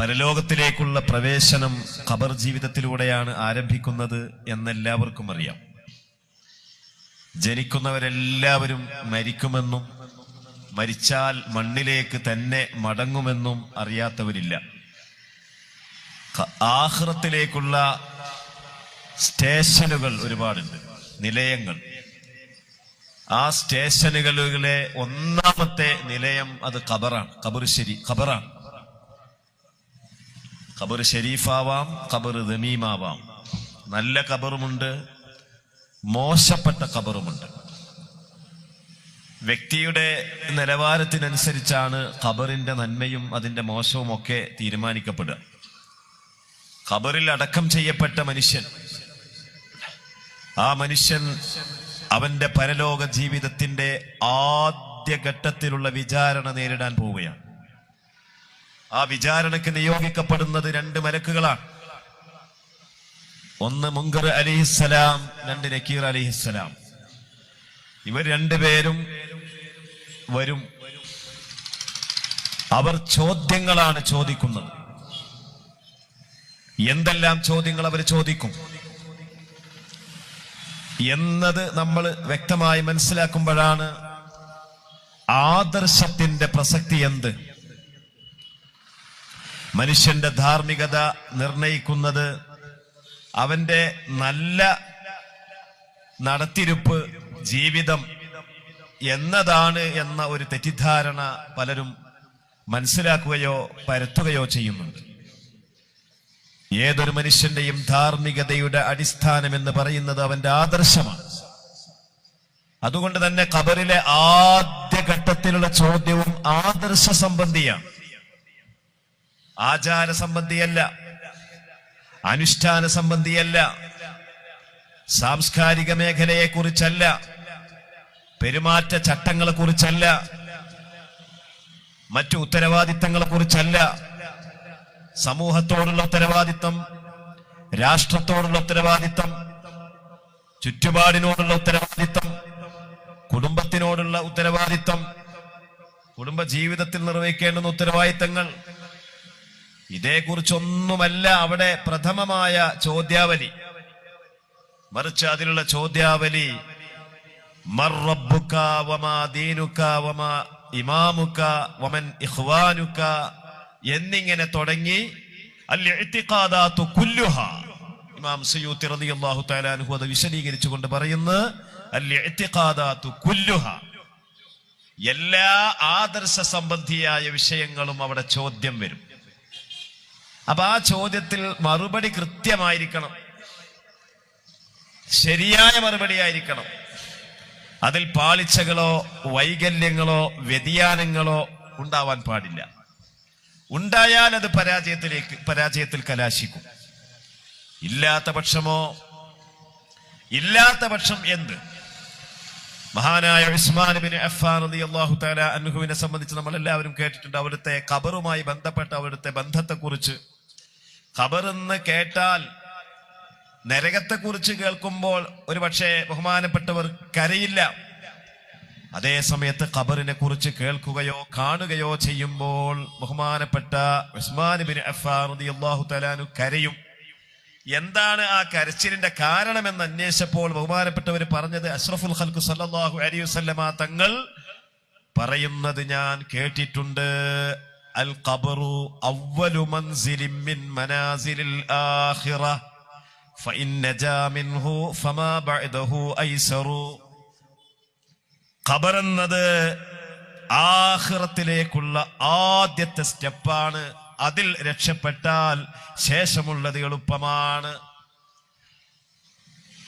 പരലോകത്തിലേക്കുള്ള പ്രവേശനം ഖബർ ജീവിതത്തിലൂടെയാണ് ആരംഭിക്കുന്നത് എന്നെല്ലാവർക്കും അറിയാം. ജനിക്കുന്നവരെല്ലാവരും മരിക്കുമെന്നും മരിച്ചാൽ മണ്ണിലേക്ക് തന്നെ മടങ്ങുമെന്നും അറിയാത്തവരില്ല. ആഹ്റത്തിലേക്കുള്ള സ്റ്റേഷനുകൾ ഒരുപാടുണ്ട് നിലയങ്ങൾ. ആ സ്റ്റേഷനുകളിലെ ഒന്നാമത്തെ നിലയം അത് ഖബറാണ് ഖബർ ശരി ഖബറാണ്. ഖബർ ഷെരീഫാവാം ഖബർ ദമീമാവാം. നല്ല ഖബറുമുണ്ട് മോശപ്പെട്ട ഖബറുമുണ്ട്. വ്യക്തിയുടെ നിലവാരത്തിനനുസരിച്ചാണ് ഖബറിന്റെ നന്മയും അതിന്റെ മോശവും ഒക്കെ തീരുമാനിക്കപ്പെടുക. ഖബറിൽ അടക്കം ചെയ്യപ്പെട്ട മനുഷ്യൻ ആ മനുഷ്യൻ അവന്റെ പരലോക ജീവിതത്തിന്റെ ആദ്യ ഘട്ടത്തിലുള്ള വിചാരണ നേരിടാൻ പോവുകയാണ്. ആ വിചാരണയ്ക്ക് നിയോഗിക്കപ്പെടുന്നത് രണ്ട് മലക്കുകളാണ്. ഒന്ന് മുങ്കർ അലിഹിസ്സലാം രണ്ട് നക്കീർ അലിഹിസ്സലാം. ഇവർ രണ്ടുപേരും വരും. അവർ ചോദ്യങ്ങളാണ് ചോദിക്കുന്നത്. എന്തെല്ലാം ചോദ്യങ്ങൾ അവർ ചോദിക്കും? എന്നത് നമ്മൾ വ്യക്തമായി മനസ്സിലാക്കുമ്പോഴാണ് ആദർശത്തിന്റെ പ്രസക്തി എന്ത്? മനുഷ്യന്റെ ധാർമ്മികത നിർണയിക്കുന്നത് അവന്റെ നല്ല നടത്തിരുപ്പ് ജീവിതം എന്നതാണ് എന്ന ഒരു തെറ്റിദ്ധാരണ പലരും മനസ്സിലാക്കുകയോ പരത്തുകയോ ചെയ്യുന്നുണ്ട്. ഏതൊരു മനുഷ്യന്റെയും ധാർമ്മികതയുടെ അടിസ്ഥാനം എന്ന് പറയുന്നത് അവന്റെ ആദർശമാണ്. അതുകൊണ്ട് തന്നെ കബറിലെ ആദ്യ ഘട്ടത്തിലുള്ള ചോദ്യവും ആദർശ സംബന്ധിയാണ് ആചാര സംബന്ധിയല്ല അനുഷ്ഠാന സംബന്ധിയല്ല സാംസ്കാരിക മേഖലയെ കുറിച്ചല്ല പെരുമാറ്റ ചട്ടങ്ങളെ കുറിച്ചല്ല മറ്റു ഉത്തരവാദിത്തങ്ങളെ കുറിച്ചല്ല. സമൂഹത്തോടുള്ള ഉത്തരവാദിത്തം രാഷ്ട്രത്തോടുള്ള ഉത്തരവാദിത്തം ചുറ്റുപാടിനോടുള്ള ഉത്തരവാദിത്തം കുടുംബത്തിനോടുള്ള ഉത്തരവാദിത്തം കുടുംബ ജീവിതത്തിൽ നിർവഹിക്കേണ്ടുന്ന ഉത്തരവാദിത്തങ്ങൾ ഇതേക്കുറിച്ചൊന്നുമല്ല അവിടെ പ്രഥമമായ ചോദ്യാവലി. മറിച്ച് അതിലുള്ള ചോദ്യാവലി മർ റബ്ബുക വമാ ദീനുക വമാ ഇമാമുക വമൻ ഇഖ്വാനുക എന്നിങ്ങനെ തുടങ്ങി അൽ ഇഅ്തിഖാദാത്തു കുല്ലുഹ. ഇമാം സയ്യൂത്തി റളിയല്ലാഹു തആല അൻഹു അത് വിശദീകരിച്ചുകൊണ്ട് പറയുന്നു അൽ ഇഅ്തിഖാദാത്തു കുല്ലുഹ. എല്ലാ ആദർശ സംബന്ധിയായ വിഷയങ്ങളും അവിടെ ചോദ്യം വരും. അപ്പൊ ആ ചോദ്യത്തിൽ മറുപടി കൃത്യമായിരിക്കണം. ശരിയായ മറുപടി ആയിരിക്കണം. അതിൽ പാളിച്ചകളോ വൈകല്യങ്ങളോ വ്യതിയാനങ്ങളോ ഉണ്ടാവാൻ പാടില്ല. ഉണ്ടായാൽ അത് പരാജയത്തിലേക്ക് പരാജയത്തിൽ കലാശിക്കും. ഇല്ലാത്ത പക്ഷമോ? ഇല്ലാത്ത പക്ഷം എന്ത്? മഹാനായ അഫ്ഫാൻ റളിയല്ലാഹു തആല അൻഹുവിനെ സംബന്ധിച്ച് നമ്മൾ എല്ലാവരും കേട്ടിട്ടുണ്ട്. അവിടുത്തെ ഖബറുമായി ബന്ധപ്പെട്ട അവിടുത്തെ ബന്ധത്തെക്കുറിച്ച്. ഖബറെന്ന് കേട്ടാൽ നരകത്തെക്കുറിച്ച് കേൾക്കുമ്പോൾ ഒരു പക്ഷേ ബഹുമാനപ്പെട്ടവർ കരയില്ല. അതേ സമയത്ത് ഖബറിനെ കുറിച്ച് കേൾക്കുകയോ കാണുകയോ ചെയ്യുമ്പോൾ ബഹുമാനപ്പെട്ട അഫ്ഫാൻ റളിയല്ലാഹു തലാനു കരയും. എന്താണ് ആ കരച്ചിലിന്റെ കാരണമെന്ന് അന്വേഷിച്ചപ്പോൾ ബഹുമാനപ്പെട്ടവർ പറഞ്ഞത് അഷ്റഫുൽ ഖൽഖു സല്ലല്ലാഹു അലൈഹി വസല്ലമ തങ്ങൾ പറയുന്നത് ഞാൻ കേട്ടിട്ടുണ്ട്. അൽ ഖബറു അവ്വലു മൻസിലിൻ മിൻ മനാസിലിൽ ആഖിറ ഫഇൻ നജാ മിൻഹു ഫമാ ബഅദഹു ഐസറു. ഖബർ എന്നത് ആഖിറത്തിലേക്കുള്ള ആദ്യത്തെ സ്റ്റെപ്പാണ്. അതിൽ രക്ഷപ്പെട്ടാൽ ശേഷമുള്ളത് എളുപ്പമാണ്.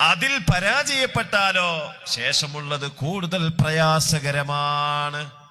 അതിൽ പരാജയപ്പെട്ടാലോ ശേഷമുള്ളത് കൂടുതൽ പ്രയാസകരമാണ്.